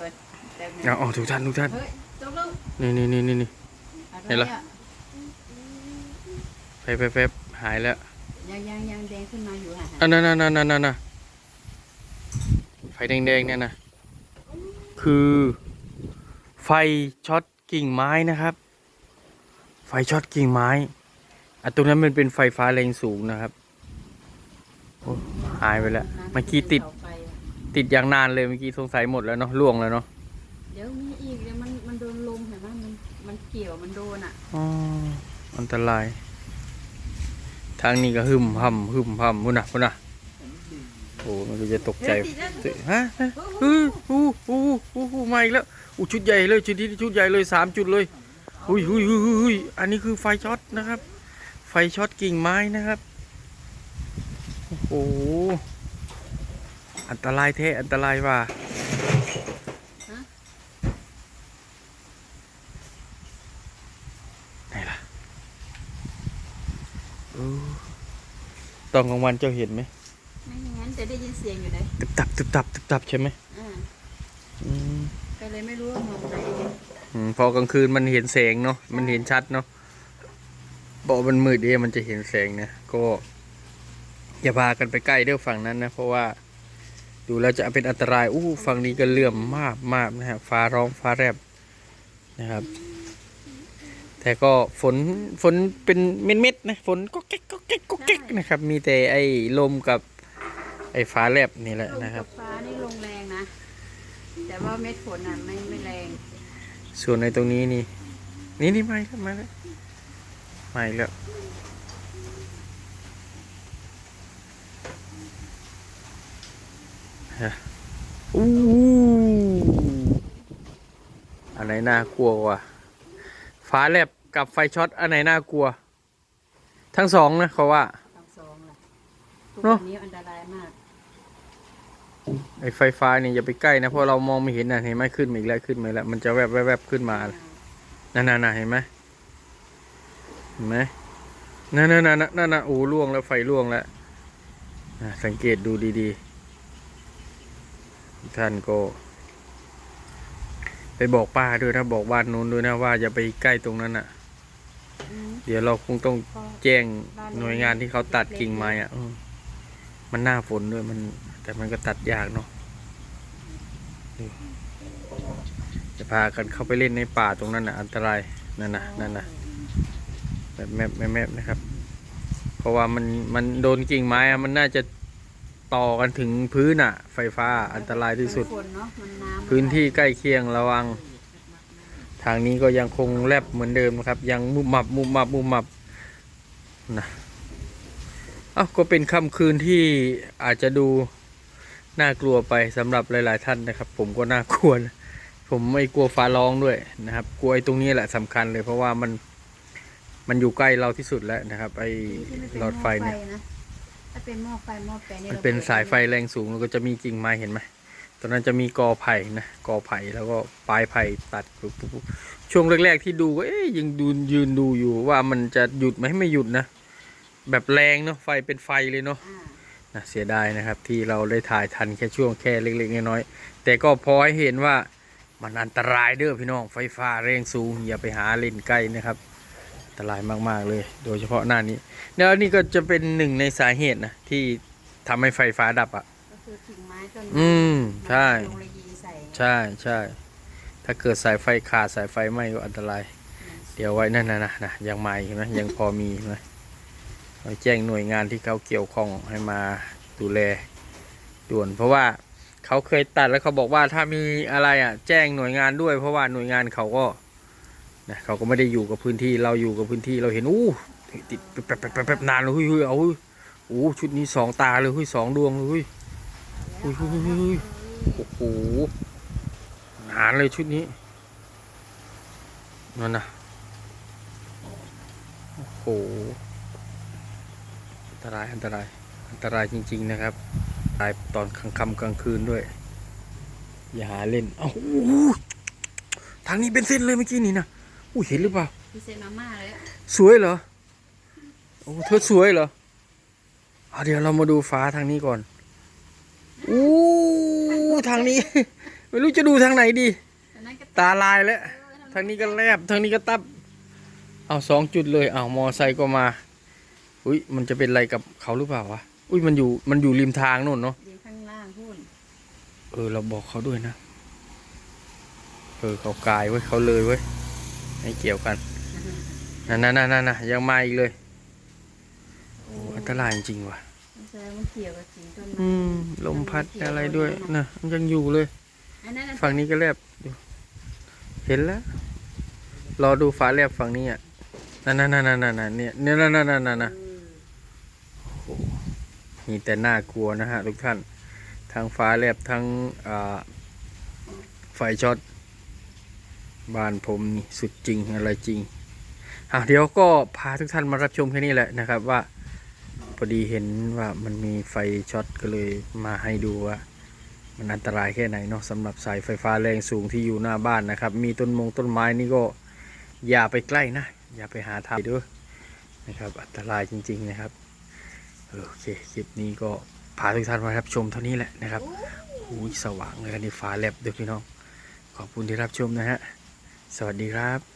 ก่อนแป๊บนึงเอาเอาทุกท่านทุกท่านเฮ้ยตกลงนี่นี่นี่นี่นี่อะไรเห็นเหรออะไฟแฟบๆหายแล้วยังยังยังแดงขึ้นมาอยู่ฮะอันนั้นนั่นนั่นนั่นนั่นไฟแดงๆเนี่ยนะคือ ไฟช็อตกิ่งไม้นะครับ ไฟช็อตกิ่งไม้อะตรงนั้นมันเป็นไฟฟ้าแรงสูงนะครับโอ้หายไปแล้วเมื่อกี้ติดเสาไฟอะ ติดอย่างนานเลยเมื่อกี้สงสัยหมดแล้วเนาะล่วงแล้วเนาะเดี๋ยวมีอีกเดี๋ยวมันมันโดนลมเห็นไหมมันมันเกี่ยวมันโดนอะอ๋ออันตราย ทางนี้ก็หึมห่ำหึมห่ำพุ่นนะพุ่นนะโอ้มันก็จะตกใจเฮ้ยติดแล้วสิฮะฮะเฮ้ยอู้อู้อู้อู้มาอีกแล้วอู้ชุดใหญ่เลยชุดนี้ชุดใหญ่เลยสามจุดเลยอุ้ยอุ้ยอุ้ยอุ้ยอุ้ยอันนี้คือไฟช็อตนะครับ ไฟช็อตกิ่งไม้นะครับโอ้โห อันตรายแท้อันตรายว่ะไหนล่ะเออตอนกลางวันเจ้าเห็นไหมไม่งั้นจะได้ยินเสียงอยู่ไหนตึบตับตึบตับตึบตับใช่ไหมอ่าอืมก็เลยไม่รู้ว่ามองไหนอืมพอกลางคืนมันเห็นแสงเนาะมันเห็นชัดเนาะบอกมันมืดเองมันจะเห็นแสงเนี่ยก็อย่าพากันไปใกล้เด้อฝั่งนั้นนะ เพราะว่า ดูแล้วจะเป็นอันตรายอู้ฝั่งนี้ก็เลื่อมมากมากนะฮะฟ้าร้องฟ้าแรบนะครับ แต่ก็ฝนฝนเป็นเม็ดๆนะฝนก็แก๊กก็แก๊กก็แก๊กนะครับ มีแต่ไอ้ลมกับไอ้ฟ้าแลบนี่แหละลมนะครับกับ ฟ้านี่ลงแรงนะ แต่ว่าเม็ดฝนอะไม่ไม่แรง ส่วนในตรงนี้นี่ นี่นี่ไม่ครับมาแล้วไม่แล้วฮะ อู้อันไหนน่ากลัวกว่าฟ้าแลบกับไฟช็อตอันไหนน่ากลัว ทั้งสองนะเขาว่าทั้งสองแหละทุกเนอะวันนี้อันตรายมากไอ้ไฟฟ้านี่อย่าไปใกล้นะเพราะเรามองไม่เห็นนะเห็นไหมขึ้นมาอีกแล้วขึ้นมาอีกแล้วมันจะแวบแวบแวบขึ้นมานั่นน่ะน่ะเห็นไหมเห็นไหมนั่นนั่นนั่นนั่นน่ะโอ้ล่วงแล้วไฟล่วงแล้วอะสังเกตดูดีๆ ท่านก็ ไปบอกป้าด้วยนะบอกบ้านนู้นด้วยนะว่าอย่าไปใกล้ตรงนั้นอะ อืมเดี๋ยวเราคงต้องพอแจ้งบ้านหน่วยงานที่เขาตัดกิ่งไม้อะอืมมันหน้าฝนด้วยมัน แต่มันก็ตัดยากเนาะนี่จะพากันเข้าไปเล่นในป่าตรงนั้นน่ะ อันตรายนั่นนะนั่นนะแบบแมบแมบแมบนะครับ เพราะว่ามันมันโดนกิ่งไม้อะมันน่าจะ ต่อกันถึงพื้นอะไฟฟ้าอันตรายที่สุดมันฝนเนอะมันน้ำพื้นที่ใกล้เคียงระวัง ทางนี้ก็ยังคงแลบเหมือนเดิมนะครับ ยังมุบมับมุบมับมุบมับนะเอ้าก็เป็นค่ำคืนที่อาจจะดูน่ากลัวไปสำหรับหลาย ๆ ท่านนะครับ ผมก็น่ากลัวนะผมไม่กลัวฟ้าร้องด้วยนะครับ กลัวไอ้ตรงนี้แหละสำคัญเลย เพราะว่ามันมันอยู่ใกล้เราที่สุดแล้วนะครับ ไอ้ที่มันเป็นหลอดไฟเนี่ยหม้อนะ ถ้าเป็นหม้อไฟหม้อแปลงนี่มันรเป็นปิดสายไฟแรงสูงแล้วก็จะมีกิ่งไม้เห็นไหมตอนนั้นจะมีกอไผ่นะกอไผ่แล้วก็ปลายไผ่ตัดปุ๊บปุ๊บปุ๊บช่วงแรกๆที่ดูก็เอ๊ยยังดูยืนดูอยู่ว่ามันจะหยุดไหมไม่หยุดนะ แบบแรงเนาะไฟเป็นไฟเลยเนาะอ่านะเสียดายนะครับที่เราได้ถ่ายทันแค่ช่วงแค่เล็กๆน้อยๆแต่ก็พอให้เห็นว่ามันอันตรายเด้อพี่น้องไฟฟ้าแรงสูงอย่าไปหาเล่นใกล้นะครับอัน ตรายมาก ๆ เลย โดยเฉพาะหน้านี้แล้วอันนี้ก็จะเป็นหนึ่งในสาเหตุนะที่ทำให้ไฟฟ้าดับอะ ก็คือกิ่งไม้ต้นอืมใช่ ลงระยีใส่ใช่ใช่ถ้าเกิดสายไฟขาดสายไฟไหม้ก็อันตราย เดี๋ยวไว้นั่นนะนะนะยังมาอีกไหมยังพอมีไหมเราแจ้งหน่วยงานที่เขาเกี่ยวข้องให้มาดูแลด่วน เพราะว่าเขาเคยตัดแล้วเขาบอกว่าถ้ามีอะไรอะ แจ้งหน่วยงานด้วย เพราะว่าหน่วยงานเขาก็ นะเขาก็ไม่ได้อยู่กับพื้นที่เราอยู่กับพื้นที่เราเห็นอู้ติดแป๊บแป๊บแป๊บแป๊บนานเลยเฮ้ยเฮ้ยเอาเฮ้ยโอ้ชุดนี้สองตาเลยเฮ้ยสองดวงเลยเฮ้ยอุ้ยอุ้ยอุ้ยอุ้ยโอ้โหนานเลยชุดนี้นั่นนะโอ้โหอันตรายอันตรายอันตรายจริง ๆ นะครับตายตอนกลางค่ำกลางคืนด้วย อย่าหาเล่นเอ้าโอ้โหทางนี้เป็นเส้นเลยเมื่อกี้นี่นะ อุ้ยเห็นหรือเปล่าพิเศษมาม่าเลยอะสวยเหรอโอ้เธอสวยเหรอเอาเดี๋ยวเรามาดูฟ้าทางนี้ก่อนอู้ทางนี้ ไม่รู้จะดูทางไหนดีอันนั้นก็ตาลายแล้วเออทางนี้ก็แลบทางนี้ก็ตับ เอาสองจุดเลยเอามอไซค์ก็มา อุ้ยมันจะเป็นอะไรกับเขาหรือเปล่าวะอุ้ยมันอยู่มันอยู่ริมทางนู่นเนาะอยู่ข้างล่างพูนเออเราบอกเขาด้วยนะ เออเขากายไว้ยเขาเลยเว้ย ไม่เกี่ยวกันนั่นนั่นนั่นนั่นยังมาอีกเลยโอ้โอ้อันตรายจริงๆว่ะแสดงมันเกี่ยวกับสีต้นไม้อืมลมพัดอะไรด้วยนะมันยังอยู่เลย อันนั้นน่ะฝั่งนี้ก็แลบอยู่เห็นแล้ว รอดูฟ้าแลบฝั่งนี้อะนั่นนั่นนั่นนั่นนั่นเนี่ยเนี่ยนั่นนั่นนั่นนั่นนะเออมีแต่น่ากลัวนะฮะทุกท่าน ทั้งฟ้าแลบทั้งอ่าไฟช็อต บ้านผมนี่สุดจริงอะไรจริงอะเดี๋ยวก็พาทุกท่านมารับชมแค่นี้แหละนะครับว่าพอดีเห็นว่ามันมีไฟช็อตก็เลยมาให้ดูว่ามันอันตรายแค่ไหนเนาะสำหรับสายไฟฟ้าแรงสูงที่อยู่หน้าบ้านนะครับ มีต้นมงต้นไม้นี่ก็อย่าไปใกล้นะ อย่าไปหาทำด้วยนะครับ อันตรายจริง ๆนะครับ โอเคคลิปนี้ก็พาทุกท่านมารับชมเท่านี้แหละนะครับอุ้ยสว่างเลยกันนี่ฟ้าแลบด้วยพี่น้อง ขอบคุณที่รับชมนะฮะ สวัสดีครับ